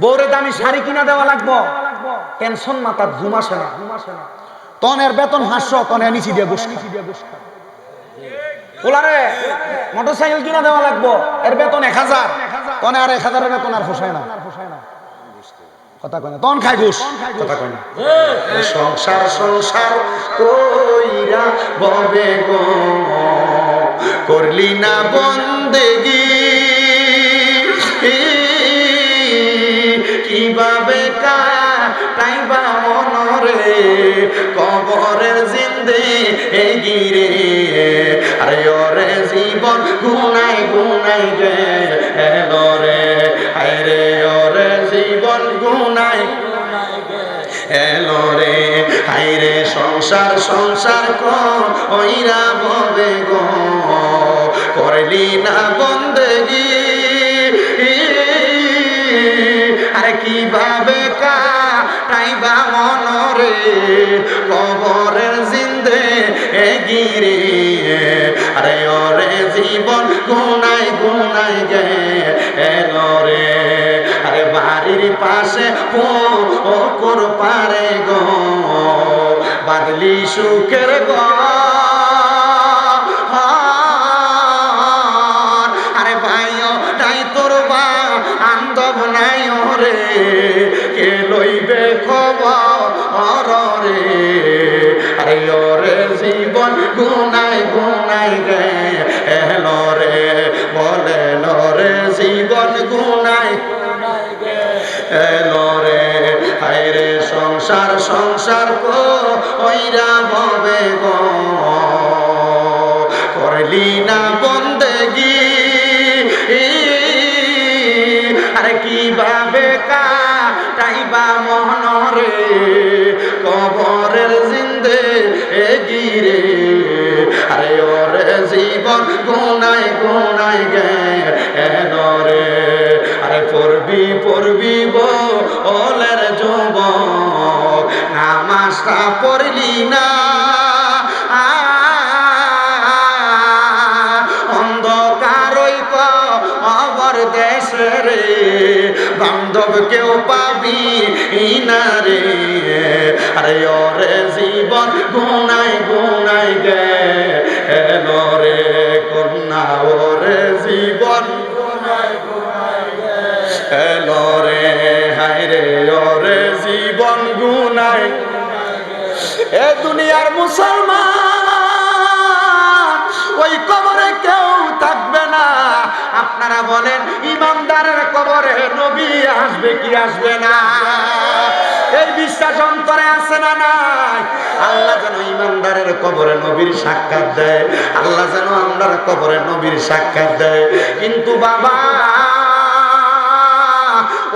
বউরে দামি শাড়ি কিনা দেওয়া লাগবো? টেনশন মাথার ঘুম আসে না। তখন এর বেতন হাসছো তনে নিচি দিয়ে বসে ওলারে মোটর সাইকেল কিনা দেওয়া লাগবো? এর বেতন এক হাজার। তখন আর এক হাজারের বেতন আর পোষায় না। কথা কয় না। তখন খাই ঘুষ। কথা কয় না। সংসার সংসার কইরা ববে গো। করলি না বন্দেগি। কীভাবে কাটাইবা মনরে? কবরের জিন্দে গিরে আরে ওরে জীবন গুনাই গুনাই গে এলরে আরে ওরে জীবন গুনাই এলো রে। হাইরে সংসার সংসার কইরা ববে গো। করলি না বন্দেগি। আরে কীভাবে কাটাইবা মনরে? কবরের জিন্দে গিরে আরে ওরে জীবন গুনাই গুনাই গে রে। আরে বাড়ির পাশে ও কর পারে গো। বাদলি সুখের গো। নাই রে কে লইবে খবর রে আরে জীবন গুনাই গুনাই গে এলো রে বলে রে জীবন গুনাই এলো রে হায়রে সংসার সংসার কো ববে গো। করলি না বন্দেগি কবরের জিন্দে গিরে আরে ওরে জীবন গুনাই গুনাই গে রে। আরে পড়বি পড়বি বলের যুব নামাজটা পড়লি না। বান্ধব কেউ পাবি না রে। আরে ওরে জীবন গুনাই গুনাই গে। রে কন্যা, ওরে জীবন হায় রে, ওরে জীবন গুনাই এ দুনিয়ার মুসলমান কবরে নবী আসবে কি আসবে না? এই বিশ্বাস অন্তরে আছে না নাই? আল্লাহ যেন ইমানদারের কবরে নবীর সাক্ষাৎ দেয়। আল্লাহ যেন আমরার কবরে নবীর সাক্ষাৎ দেয়। কিন্তু বাবা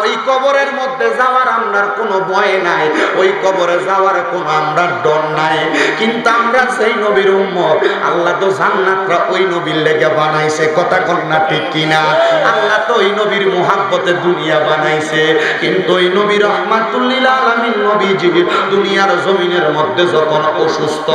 ওই কবরের মধ্যে যাওয়ার আমরার কোনো ভয় নাই, ওই কবরে যাওয়ার কোনো আমরার ডর নাই। কিন্তু আমরা সেই নবীর উম্মত, আল্লাহ তো জান্নাতরা ওই নবীর লেগে বানাইছে, কথা কন্যা ঠিক কিনা? আল্লাহ তো ওই নবীর মোহাব্বতে দুনিয়া বানাইছে, কিন্তু ওই নবী রহমাতুল্লিল আলামিন নবীজি দুনিয়ার জমিনের মধ্যে যখন অসুস্থ,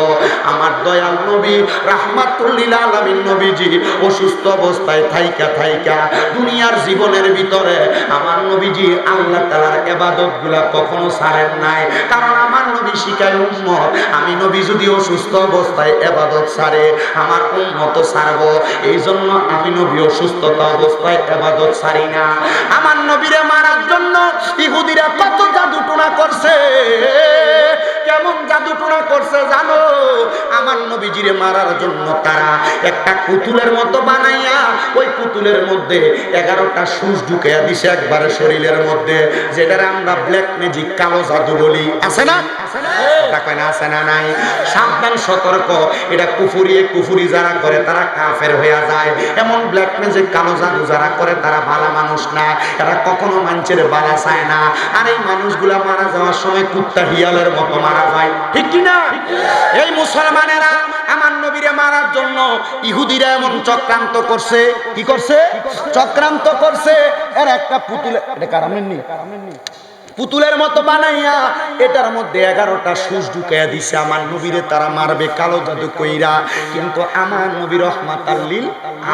আমার দয়াল নবী রাহমাতুল্লিল আলামিন নবীজি অসুস্থ অবস্থায় থাইকা থাইকা দুনিয়ার জীবনের ভিতরে আমার নবীজি আল্লাহ তালার এবাদতগুলা কখনো ছাড়েন নাই। কারণ আমার নবী শিখায় উম্মত। আমি নবী যদি অসুস্থ অবস্থায় এবাদত ছাড়ে, আমার উন্মত ছাড়ব। এই জন্য আমি নবী অসুস্থতা অবস্থায় এবাদত ছাড়ি না। আমার নবীরে মারার জন্য ইহুদিরা কত জাদু টোনা করছে। কেমন জাদু টোনা করছে জানো? আমার নবীজিরে মারার জন্য তারা একটা পুতুলের মতো বানাইয়া ওই পুতুলের মধ্যে এগারোটা সুস ঢুকাইয়া দিছে একবারে শরীরের মধ্যে যেটার আমরা ব্ল্যাক ম্যাজিক কালো জাদু বলি। আছে না? কথা আছে না নাই? সাবধান সতর্ক। এটা কুফুরি কুফুরি যারা করে তারা কাফের হয়ে যায়। এমন ব্ল্যাক ম্যাজিক কালো জাদু যারা করে তারা ভালো মানুষ না। এরা কখনো মানুষের বালা চায় না। আর এই মানুষগুলা মারা যাওয়ার সময় কুত্তা হিয়ালের মতো মারা যায় ঠিক কি না এই মুসলমানেরা আমার নবীরে মারার জন্য ইহুদিরা এমন চক্রান্ত করছে। কি করছে? চক্রান্ত করছে। এর একটা পুতুল এটা কারামেননি পুতুলের মতো বানাইয়া, এটার মধ্যে এগারোটা সুস ঢুকাইয়া দিছে। আমার নবীরে তারা মারবে, কালো জাদু কইরা। কিন্তু আমার নবী রহমাত আল্লিল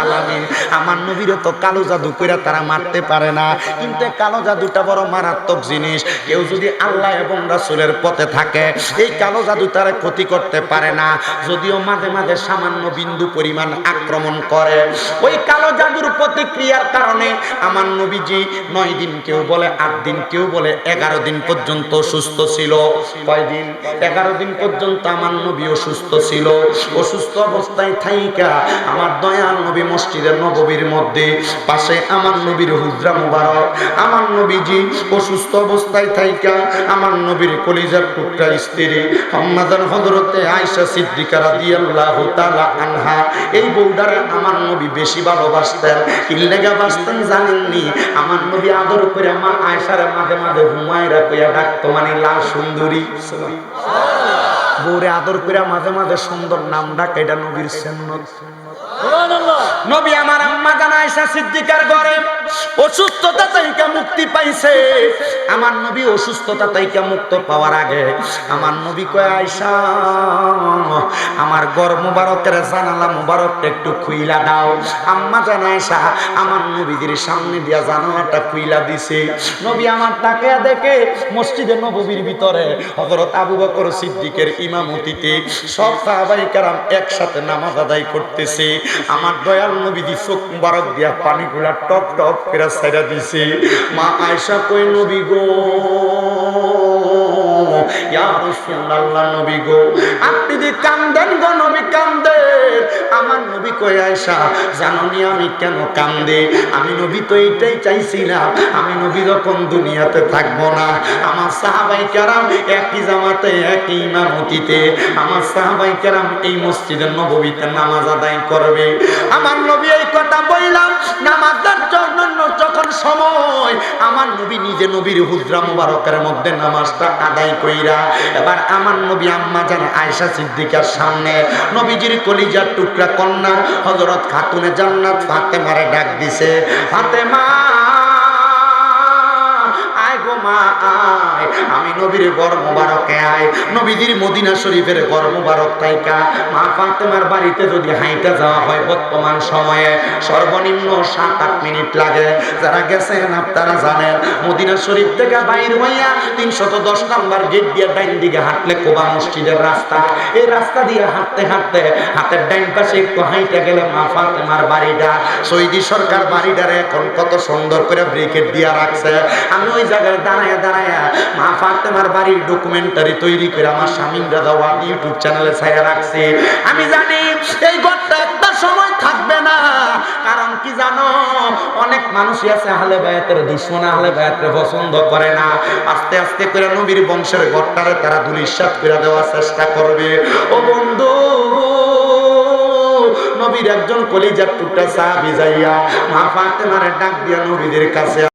আলামিন, আমার নবীরে তো কালো জাদু কইরা তারা মারতে পারে না। কিন্তু কালো জাদুটা বড় মারাত্মক জিনিস। কেউ যদি আল্লাহ এবং রাসূলের পথে থাকে, এই কালো জাদু তারা ক্ষতি করতে পারে না। যদিও মাঝে মাঝে সামান্য বিন্দু পরিমাণ আক্রমণ করে। ওই কালো জাদুর প্রতিক্রিয়ার কারণে আমার নবীজি নয় দিন কেউ বলে, আট দিন কেউ বলে এগারো দিন পর্যন্ত সুস্থ ছিল। কয় দিন? এগারো দিন পর্যন্ত আমার নবী অসুস্থ ছিল। অসুস্থ অবস্থায় থাইকা আমার দয়াল নবী মসজিদের নবীর মধ্যে, পাশে আমার নবীর হুজরা মুবারক, আমার নবীজি অসুস্থ অবস্থায় থাইকা আমার নবীর কলিজার টুকরা স্ত্রী আম্মাদান হযরতে আয়সা সিদ্দিকারা রাদিয়াল্লাহু তাআলা আনহা। এই বউডারে আমার নবী বেশি ভালোবাসতেন। ইল্লেগা বাসতেন জানেননি? আমার নবী আদর করে মা আয়েশার মাঝে মাঝে হুমায়রা কইয়া ডাকতো মানে লাল সুন্দরী। বউরে আদর করে মাঝে মাঝে সুন্দর নাম ডাক এটা নবীর সুন্নত। নবী আয়েশা সিদ্দিকার ঘরে অসুস্থতা থেকে মুক্তি পাইছে। আমার নবী অসুস্থতা থেকে মুক্ত পাওয়ার আগে আমার নবী কয়, আয়েশা, আমার ঘর মুবারকের জানালা মুবারকটা একটু খুইলা দাও। আম্মা জান, আয়েশা, আমার নবীদের সামনে দিয়া জানালাটা খুইলা দিছে। নবী আমার তাকে দেখে মসজিদের নববীর ভিতরে হযরত আবু বকর সিদ্দিকের ইমামতিতে সব সাহাবাই কারাম একসাথে নামাজ আদায় করতেছে। আমার দয়াল নবী দি চোখ মুবারক দিয়া পানিগুলা টপ টপ করে ছাইরা দিছে। মা আয়েশা কই নবী গো, ইয়া রাসূলুল্লাহ নবী গো, আপনি যে কান্দেন গো, নবী কান্দেন। আমার নবী কই আয়েশা, জাননি আমি কেন কান্দে? আমি নবী তো এইটাই চাইছিলাম, আমি নবী যখন দুনিয়াতে থাকব না। আমার সাহাবাই কেরাম একই জামাতে, একই ইমামতিতে। আমার সাহাবাই কেরাম এই মসজিদের নববীতে নামাজ আদায় করবে। আমার নবী নবী নিজে নবীর হুজরা মুবারকের মধ্যে নামাজটা আদায় কইরা, এবার আমার নবী আম্মা জান আয়সা সিদ্দিকার সামনে নবীজির কলিজার টুকরা কন্যা হজরত খাতুনে জান্নাত ফাতেমারে ডাক দিছে, ফাতেমা! আয় গো মা, আয়। আমি নবীর গড় মোবারকে আয়। নবীজির মদিনা শরীফের গড় মোবারক তাইকা। মা ফাতেমার বাড়িতে যদি হাইটা যাওয়া হয় বর্তমান সময়ে, সর্বনিম্ন সাত আট মিনিট লাগে। যারা গেছেন আপনারা জানেন, মদিনা শরীফ থেকে বাইর হইয়া তিনশত দশ নাম্বার গেট দিয়ে ডাইন দিকে হাঁটলে কোবা মসজিদের রাস্তা। এই রাস্তা দিয়ে হাঁটতে হাঁটতে হাতের ডাইন পাশে একটু হাইটা গেলে মা ফাতেমার বাড়িটা। সৈদি সরকার বাড়িটারে এখন কত সুন্দর করে ব্রিকেট দিয়া রাখছে। আমি ওই জায়গায় দাঁড়ায় দাঁড়ায়। মা ফাতেমার বাড়ির ডকুমেন্টারি তৈরি করে আমার ইউটিউব চ্যানেলে ছায়া রাখছে। আমি জানি এই একটা সময় থাকবে না। কারণ কি জানো? অনেক মানুষই আছে আহলে বায়াতের আহলে বায়াতের পছন্দ করে না। আস্তে আস্তে করে নবীর বংশের ঘরটারে তারা দুলিশ্বাস করে দেওয়ার চেষ্টা করবে। ও বন্ধু, নবীর একজন কলিজার টুকটা সাহাবি যাইয়া মা ফাতেমারে ডাক দিয়া নবীদের কাছে